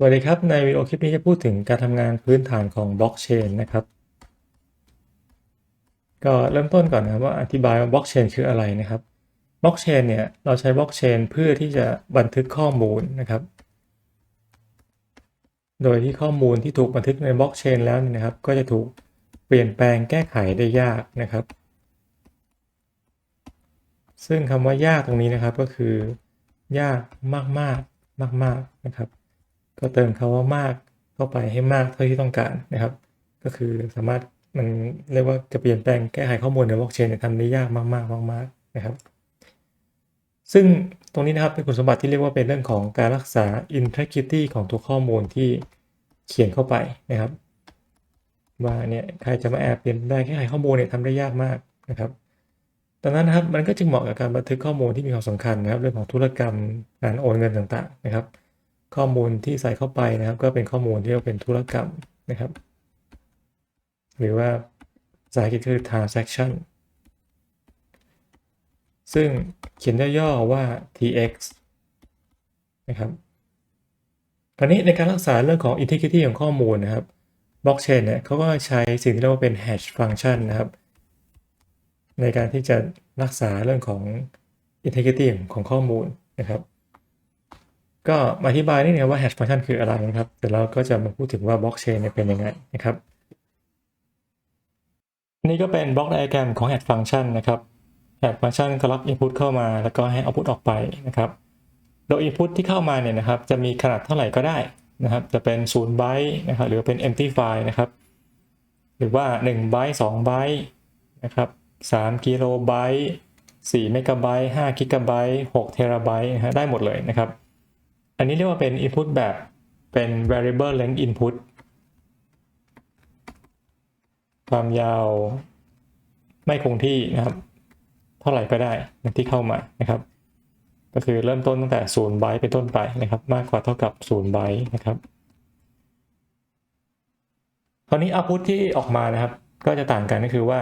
สวัสดีครับ ในวิดีโอคลิปนี้จะพูดถึงการทำงานพื้นฐานของบล็อกเชนนะครับ ก็เริ่มต้นก่อนนะครับว่าอธิบายว่าบล็อกเชนคืออะไรนะครับบล็อกเชนเนี่ยเราใช้บล็อกเชนเพื่อที่จะบันทึกข้อมูลนะครับ โดยที่ข้อมูลที่ถูกบันทึกในบล็อกเชนแล้วเนี่ยนะครับ ก็จะถูกเปลี่ยนแปลงแก้ไขได้ยากนะครับ ซึ่งคำว่ายากตรงนี้นะครับก็คือ ยากมากๆมากๆนะครับ ก็เติมคาว่ามากเข้าไปให้มากเท่าที่ต้องการนะครับ ก็คือสามารถมันเรียกว่าจะเปลี่ยนแปลงแก้ไขข้อมูลในบล็อกเชนเนี่ยทำได้ยากมากๆมากๆนะครับ ซึ่งตรงนี้นะครับเป็นคุณสมบัติที่เรียกว่าเป็นเรื่องของการรักษา integrity ของตัวข้อมูลที่เขียนเข้าไปนะครับ ว่าเนี่ยใครจะมาแอบเปลี่ยนแปลงแก้ไขข้อมูลเนี่ยทำได้ยากมากนะครับดังนั้นนะครับมันก็จึงเหมาะกับการบันทึกข้อมูลที่มีความสำคัญนะครับ เรื่องของธุรกรรมการโอนเงินต่างๆนะครับ ข้อมูลที่ใส่เข้าไปนะครับ ก็เป็นข้อมูลที่เรียกว่าเป็นธุรกรรมนะครับ หรือว่าภาษาอังกฤษคือ transaction ซึ่งเขียนย่อๆว่า tx นะครับคราวนี้ในการรักษาเรื่องของ integrity ของข้อมูลนะครับบล็อกเชนเนี่ยเขาก็ใช้สิ่งที่เรียกว่าเป็น hash function นะครับ ในการที่จะรักษาเรื่องของ integrity ของข้อมูลนะครับ ก็อธิบายนิดนึงว่า hash function คืออะไรนะครับเดี๋ยวเราก็จะมาพูดถึงว่าบล็อกเชนเนี่ยเป็นยังไงนะครับ นี่ก็เป็นบล็อกไดอะแกรมของ hash function นะครับ hash function ก็รับ input เข้ามาแล้วก็ให้ output ออกไปนะครับโดย input ที่เข้ามาเนี่ยนะครับจะมีขนาดเท่าไหร่ก็ได้นะครับ จะเป็น0ไบต์นะครับหรือเป็น empty file นะครับหรือว่า1ไบต์2ไบต์นะครับ3กิโลไบต์4เมกะไบต์5กิกะไบต์6เทราไบต์นะฮะได้หมดเลยนะครับ อันนี้เรียกว่าเป็น input แบบเป็น variable length input ความยาวไม่คงที่นะครับ เท่าไหร่ก็ได้ที่เข้ามานะครับ ก็คือเริ่มต้นตั้งแต่0ไบต์เป็นต้นไปนะครับ มากกว่าเท่ากับ0ไบต์นะครับคราวนี้ output ที่ออกมานะครับ ก็จะต่างกันก็คือว่า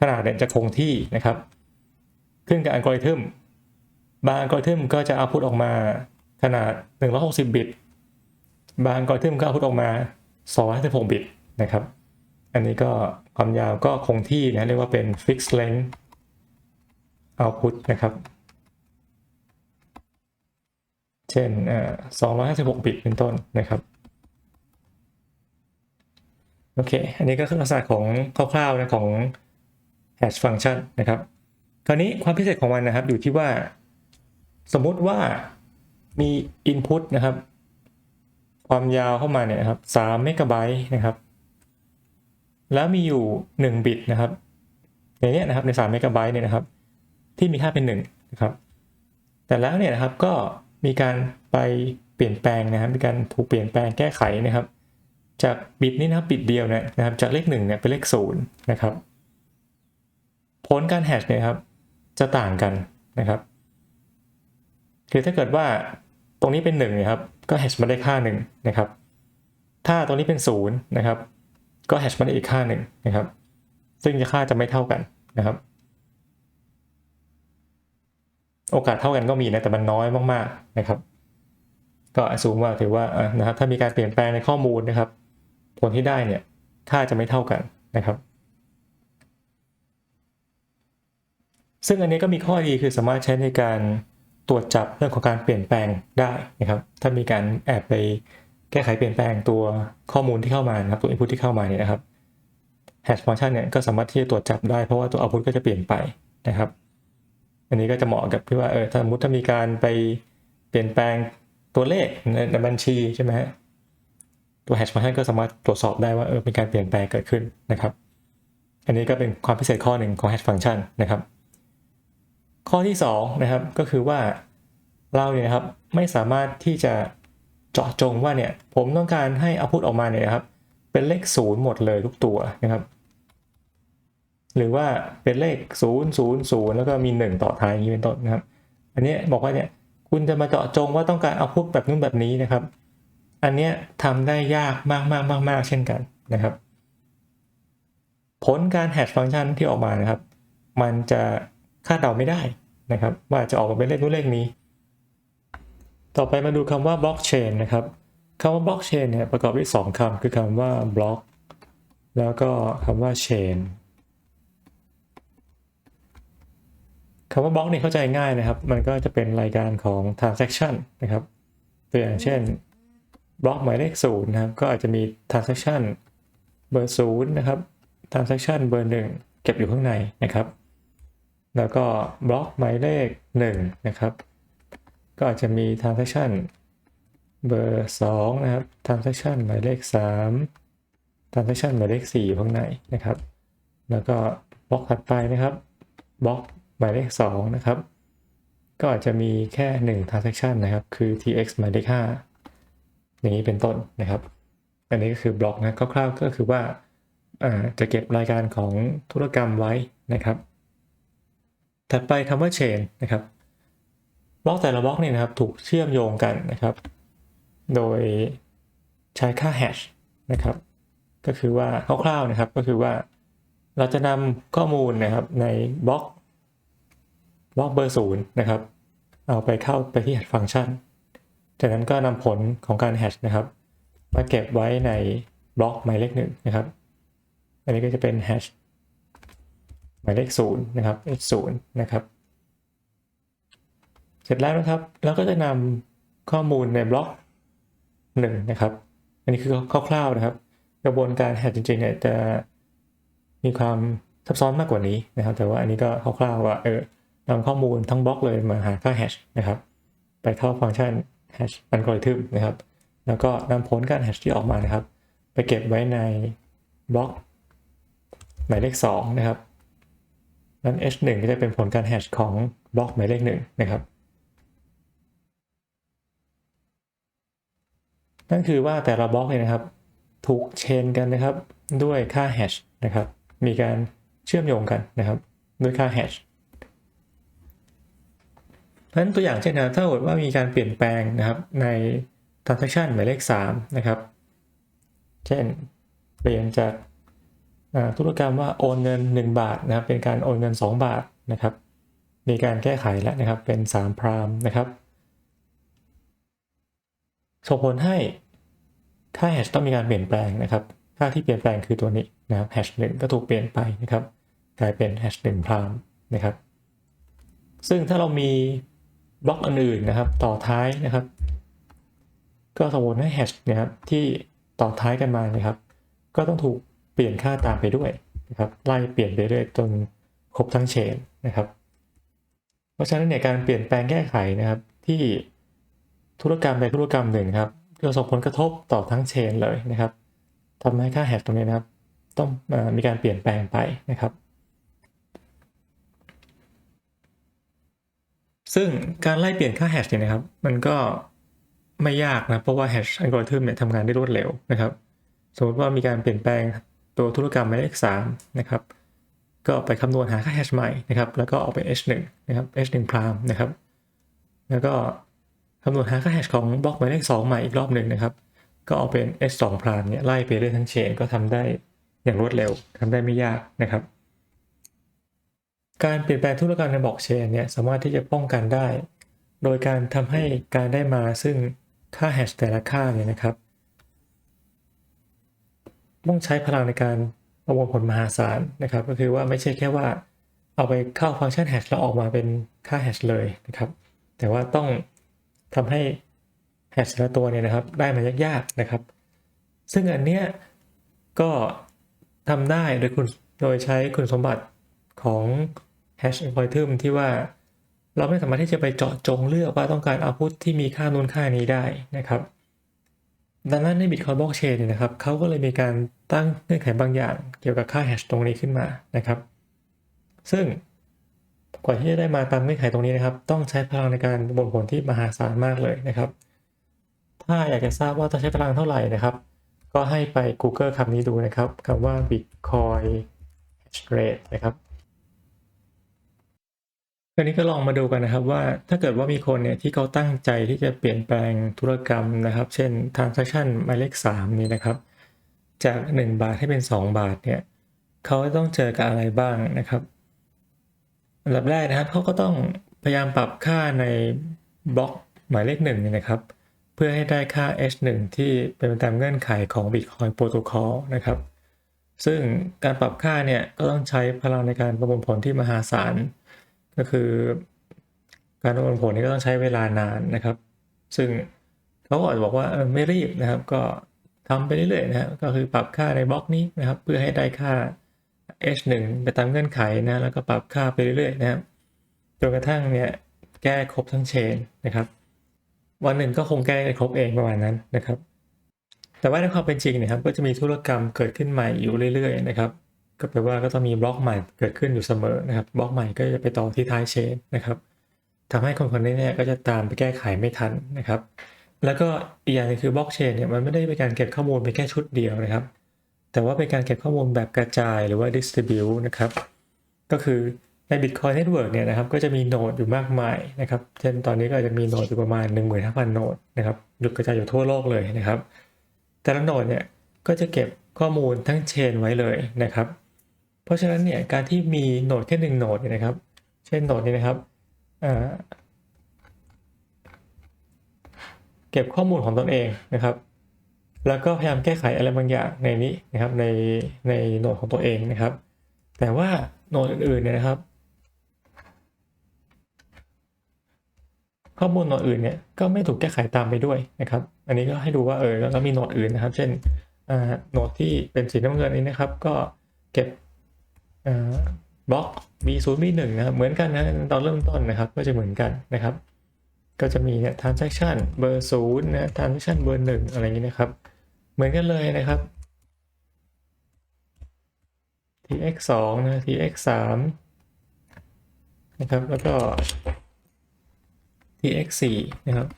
ขนาดเนี่ยจะคงที่นะครับ ขึ้นกับอัลกอริทึมบางอัลกอริทึมก็จะ output ออกมา ขนาด 160 บิต บางอัลกอริทึมก็ output ออกมา 256 บิตนะครับ อันนี้ก็ความยาวก็คงที่นะเรียกว่าเป็น fixed length output นะครับ เช่น 256 บิตเป็นต้นนะครับโอเค อันนี้ก็คือลักษณะของคร่าวๆนะของ hash function นะครับ คราวนี้ความพิเศษของมันนะครับอยู่ที่ว่า สมมุติว่า มี input นะครับ ความยาวเข้ามาเนี่ยครับ3เมกะไบต์นะครับ แล้วมีอยู่ 1 บิตนะครับ ในนี้นะครับใน3เมกะไบต์เนี่ยนะครับ ที่มีค่าเป็น1นะครับ แต่แล้วเนี่ยนะครับก็มีการไปเปลี่ยนแปลงนะครับ มีการถูกเปลี่ยนแปลงแก้ไขนะครับ จากบิตนี้นะครับบิตเดียวเนี่ยนะครับ จากเลข1เนี่ยเป็นเลข0นะครับ ผลการแฮชเนี่ยครับจะต่างกันนะครับ คือถ้าเกิดว่า ตรงนี้เป็น1เนี่ยครับก็แฮชมาได้ค่า1นะครับถ้าตรงนี้เป็น0นะครับก็แฮชมาได้อีกค่าหนึ่งนะครับซึ่งค่าจะไม่เท่ากันนะครับ โอกาสเท่ากันก็มีนะแต่มันน้อยมากๆนะครับ ก็สูงว่าถือว่านะครับถ้ามีการเปลี่ยนแปลงในข้อมูลนะครับ ผลที่ได้เนี่ยค่าจะไม่เท่ากันนะครับซึ่งอันนี้ก็มีข้อดีคือสามารถใช้ในการ ตรวจจับเรื่องของการเปลี่ยนแปลงได้นะครับ ถ้ามีการแอบไปแก้ไขเปลี่ยนแปลงตัวข้อมูลที่เข้ามานะครับตัว input ที่เข้ามาเนี่ยนะครับ hash function เนี่ยก็สามารถที่จะตรวจจับได้เพราะว่าตัว output ก็จะเปลี่ยนไปนะครับ อันนี้ก็จะเหมาะกับที่ว่าเออถ้าสมมติถ้ามีการไปเปลี่ยนแปลงตัวเลขในในบัญชีใช่ไหมฮะตัว hash function ก็สามารถตรวจสอบได้ว่าเออมีการเปลี่ยนแปลงเกิดขึ้นนะครับ อันนี้ก็เป็นความพิเศษข้อหนึ่งของ hash function นะครับ ข้อที่2นะครับก็คือว่า เราเนี่ยนะครับไม่สามารถที่จะเจาะจงว่าเนี่ยผมต้องการให้เอาพุทออกมาเนี่ยนะครับ เป็นเลขศูนย์หมดเลยทุกตัวนะครับ หรือว่าเป็นเลข0 0 0แล้วก็มี1ต่อท้ายอย่างนี้เป็นต้นนะครับ อันนี้บอกว่าเนี่ยคุณจะมาเจาะจงว่าต้องการเอาพุทแบบนู้นแบบนี้นะครับ อันนี้ทำได้ยากมากมากมากมากเช่นกันนะครับ ผลการแฮชฟังก์ชันที่ออกมานะครับ มันจะคาดเดาไม่ได้นะครับ ว่าจะออกมาเป็นเลขนู้นเลขนี้ ต่อไปมาดูคำว่าบล็อกเชนนะครับคำว่าบล็อกเชนเนี่ยประกอบด้วยสองคำคือคำว่าบล็อกแล้วก็คำว่า chain คำว่าบล็อกนี่เข้าใจง่ายนะครับ มันก็จะเป็นรายการของ transaction นะครับ ตัวอย่างเช่นบล็อกหมายเลขศูนย์นะครับ ก็อาจจะมี transaction เบอร์ศูนย์นะครับ transaction เบอร์หนึ่งเก็บอยู่ข้างในนะครับ แล้วก็บล็อกหมายเลขหนึ่งนะครับ ก็อาจจะมี transaction เบอร์สองนะครับ transaction หมายเลขสาม transaction หมายเลข4อยู่ข้างในนะครับ แล้วก็บล็อกถัดไปนะครับบล็อกหมายเลข 2 นะครับ ก็อาจจะมีแค่ 1 transaction นะครับ คือ tx หมายเลข 5 อย่างนี้เป็นต้นนะครับ อันนี้ก็คือบล็อกนะคร่าวๆก็คือว่าจะเก็บรายการของธุรกรรมไว้นะครับ ถัดไปคำว่า chain นะครับ บล็อกแต่ละบล็อกเนี่ยนะครับถูกเชื่อมโยงกันนะครับ โดยใช้ค่า hash นะครับ ก็คือว่าคร่าวๆนะครับก็คือว่าเราจะนำข้อมูลนะครับในบล็อกบล็อกเบอร์ศูนย์นะครับ เอาไปเข้าไปที่ hash ฟังก์ชัน จากนั้นก็นำผลของการ hash นะครับมาเก็บไว้ในบล็อกหมายเลขหนึ่งนะครับ อันนี้ก็จะเป็น hash หมายเลขศูนย์นะครับ h ศูนย์นะครับ เสร็จแล้วนะครับเราก็จะนำข้อมูลในบล็อกหนึ่งนะครับ อันนี้คือคร่าวๆนะครับ กระบวนการแฮชจริงๆเนี่ยจะมีความซับซ้อนมากกว่านี้นะครับ แต่ว่าอันนี้ก็คร่าวๆว่าเออนำข้อมูลทั้งบล็อกเลยมาหาค่าแฮชนะครับ ไปเข้าฟังก์ชันแฮชอัลกอริทึมนะครับ แล้วก็นำผลการแฮชที่ออกมานะครับ ไปเก็บไว้ในบล็อกหมายเลข2นะครับนั้น h1 ก็จะเป็นผลการแฮชของบล็อกหมายเลข1นะครับ นั่นคือว่าแต่ละบล็อกเนี่ยนะครับ ถูกเชนกันนะครับ ด้วยค่าแฮชนะครับ มีการเชื่อมโยงกันนะครับ ด้วยค่าแฮชเพราะฉะนั้นตัวอย่างเช่นนะถ้าเกิดว่ามีการเปลี่ยนแปลงนะครับใน transaction หมายเลข 3 นะครับ เช่นเปลี่ยนจากธุรกรรมว่าโอนเงิน 1 บาทนะครับ เป็นการโอนเงิน 2 บาทนะครับ มีการแก้ไขแล้วนะครับเป็น3พรามนะครับ ส่งผลให้ค่าแฮชต้องมีการเปลี่ยนแปลงนะครับ ค่าที่เปลี่ยนแปลงคือตัวนี้นะครับแฮชหนึ่งก็ถูกเปลี่ยนไปนะครับ กลายเป็นแฮชหนึ่งพรามนะครับ ซึ่งถ้าเรามีบล็อกอื่นๆนะครับ ต่อท้ายนะครับ ก็สมมติให้แฮชนะครับที่ต่อท้ายกันมานะครับ ก็ต้องถูกเปลี่ยนค่าตามไปด้วยนะครับไล่เปลี่ยนไปเรื่อยจนครบทั้งเชนนะครับ เพราะฉะนั้นเนี่ยการเปลี่ยนแปลงแก้ไขนะครับที่ ธุรกรรมใดธุรกรรมหนึ่งครับจะส่งผลกระทบต่อทั้งเชนเลยนะครับทำให้ค่าแฮชตรงนี้นะครับ ต้องมีการเปลี่ยนแปลงไปนะครับ ซึ่งการไล่เปลี่ยนค่าแฮชเนี่ยนะครับ มันก็ไม่ยากนะเพราะว่าแฮชอัลกอริทึมเนี่ยทำงานได้รวดเร็วนะครับ สมมติว่ามีการเปลี่ยนแปลงตัวธุรกรรมหมายเลข3นะครับ ก็ไปคำนวณหาค่าแฮชใหม่นะครับ แล้วก็ออกเป็น h1 นะครับ h1 พรามนะครับ แล้วก็ คำนวณหาค่าแฮชของบล็อกหมายเลข2ใหม่อีกรอบหนึ่งนะครับ ก็เอาเป็น h2 พรามเนี่ยไล่ไปเรื่อยทั้งเชนก็ทำได้อย่างรวดเร็วทำได้ไม่ยากนะครับ การเปลี่ยนแปลงธุรกรรมในบล็อกเชนเนี่ยสามารถที่จะป้องกันได้ โดยการทำให้การได้มาซึ่งค่าแฮชแต่ละค่าเนี่ยนะครับต้องใช้พลังในการประมวลผลมหาศาลนะครับ ก็คือว่าไม่ใช่แค่ว่าเอาไปเข้าฟังก์ชันแฮชแล้วออกมาเป็นค่าแฮชเลยนะครับ แต่ว่าต้อง ทำให้แฮชแต่ละตัวเนี่ยนะครับได้มายากๆนะครับ ซึ่งอันเนี้ยก็ทำได้โดยคุณโดยใช้คุณสมบัติของแฮชอัลกอริทึมที่ว่าเราไม่สามารถที่จะไปเจาะจงเลือกว่าต้องการเอาพุทที่มีค่านูนค่านี้ได้นะครับ ดังนั้นใน Bitcoin Blockchain เนี่ยนะครับเขาก็เลยมีการตั้งเงื่อนไขบางอย่างเกี่ยวกับค่าแฮชตรงนี้ขึ้นมานะครับ ซึ่ง กว่าที่จะได้มาตามเงื่อนไขตรงนี้นะครับ ต้องใช้พลังในการบนผลที่มหาศาลมากเลยนะครับ ถ้าอยากจะทราบว่าต้องใช้พลังเท่าไหร่นะครับ ก็ให้ไป Google คำนี้ดูนะครับคำว่า Bitcoin hash rate นะครับทีนี้ก็ลองมาดูกันนะครับว่าถ้าเกิดว่ามีคนเนี่ยที่เขาตั้งใจที่จะเปลี่ยนแปลงธุรกรรมนะครับ เช่น transaction หมายเลข 3 นี่นะครับ จาก 1 บาทให้เป็น 2 บาทเนี่ยเขาต้องเจอกับอะไรบ้างนะครับ อันดับแรกนะครับเขาก็ต้องพยายามปรับค่าในบล็อกหมายเลขหนึ่งนะครับ เพื่อให้ได้ค่า H1 ที่เป็นไปตามเงื่อนไขของ Bitcoin Protocol นะครับ ซึ่งการปรับค่าเนี่ยก็ต้องใช้พลังในการประมวลผลที่มหาศาล ก็คือการประมวลผลนี่ก็ต้องใช้เวลานานนะครับ ซึ่งเขาอาจจะบอกว่าไม่รีบนะครับ ก็ทำไปเรื่อยๆนะครับก็คือปรับค่าในบล็อกนี้นะครับ เพื่อให้ได้ค่า H1 ไปตามเงื่อนไขนะแล้วก็ปรับค่าไปเรื่อยๆนะครับจนกระทั่งเนี่ยแก้ครบทั้งเชนนะครับ วันหนึ่งก็คงแก้ครบเองประมาณนั้นนะครับ แต่ว่าในความเป็นจริงเนะครับ ก็จะมีธุรกรรมเกิดขึ้นใหม่อยู่เรื่อยๆนะครับก็แปลว่าก็ต้องมีบล็อกใหม่เกิดขึ้นอยู่เสมอนะครับบล็อกใหม่ก็จะไปต่อที่ท้ายเชนนะครับทำให้คนคนนี้เนี่ยก็จะตามไปแก้ไขไม่ทันนะครับ แล้วก็อีกอย่างหนึงคือบล็อกเชนเนี่ยมันไม่ได้เป็นการเก็บข้อมูลเป็นแค่ชุดเดียวนะครับ แต่ว่าเป็นการเก็บข้อมูลแบบกระจายหรือว่า distribute นะครับ ก็คือใน Bitcoin Network เนี่ยนะครับ ก็จะมีโนดอยู่มากมายนะครับ เช่นตอนนี้ก็อาจจะมีโนดอยู่ประมาณ 15,000 โนดนะครับหยุดกระจายอยู่ทั่วโลกเลยนะครับ แต่ละโนดเนี่ยก็จะเก็บข้อมูลทั้งเชนไว้เลยนะครับ เพราะฉะนั้นเนี่ยการที่มีโนดแค่หนึ่งโนดเนี่ยนะครับ เช่นโนดนี้นะครับเก็บข้อมูลของตนเองนะครับ แล้วก็พยายามแก้ไขอะไรบางอย่างในนี้นะครับในในโหนดของตัวเองนะครับ แต่ว่าโหนดอื่นๆเนี่ยนะครับ ข้อมูลโหนดอื่นเนี่ยก็ไม่ถูกแก้ไขตามไปด้วยนะครับ อันนี้ก็ให้ดูว่าเออแล้วมีโหนดอื่นนะครับ เช่นโหนดที่เป็นสีน้ำเงินนี้นะครับ ก็เก็บบล็อก B0 B1 นะครับเหมือนกันนะตอนเริ่มต้นนะครับ ก็จะเหมือนกันนะครับ ก็จะมีเนี่ย transaction เบอร์ศูนย์นะ transaction เบอร์หนึ่งอะไรอย่างนี้นะครับ เหมือนกันเลยนะครับ tx 2นะ tx 3นะครับ แล้วก็ tx 4นะครับ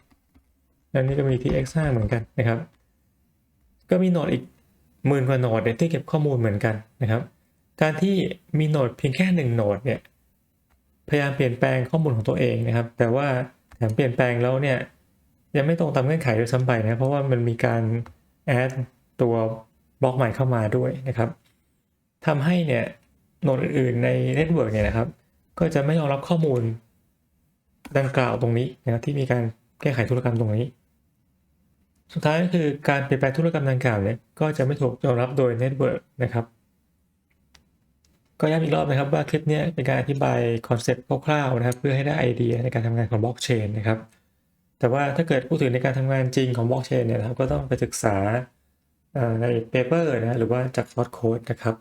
แล้วนี้ก็มี tx 5เหมือนกันนะครับ ก็มีโหนดอีกหมื่นกว่าโหนดเนี่ยที่เก็บข้อมูลเหมือนกันนะครับ การที่มีโหนดเพียงแค่หนึ่งโหนดเนี่ย พยายามเปลี่ยนแปลงข้อมูลของตัวเองนะครับ แต่ว่า แถมเปลี่ยนแปลงแล้วเนี่ย ยังไม่ตรงตามเงื่อนไขด้วยซ้ำไปนะ เพราะว่ามันมีการแอดตัวบล็อกใหม่เข้ามาด้วยนะครับทำให้เนี่ยโหนดอื่นๆในเน็ตเวิร์กเนี่ยนะครับ ก็จะไม่ยอมรับข้อมูลดังกล่าวตรงนี้นะที่มีการแก้ไขธุรกรรมตรงนี้ สุดท้ายก็คือการเปลี่ยนแปลงธุรกรรมดังกล่าวเนี่ยก็จะไม่ถูกยอมรับโดยเน็ตเวิร์กนะครับ ก็ย้ำอีกรอบนะครับว่าคลิปนี้เป็นการอธิบายคอนเซ็ปต์คร่าวๆนะครับ เพื่อให้ได้ไอเดียในการทำงานของบล็อกเชนนะครับ แต่ว่าถ้าเกิดพูดถึงในการทำงานจริงของบล็อกเชนเนี่ยนะครับก็ต้องไปศึกษาในเปเปอร์นะหรือว่าจากซอสโค้ดนะครับ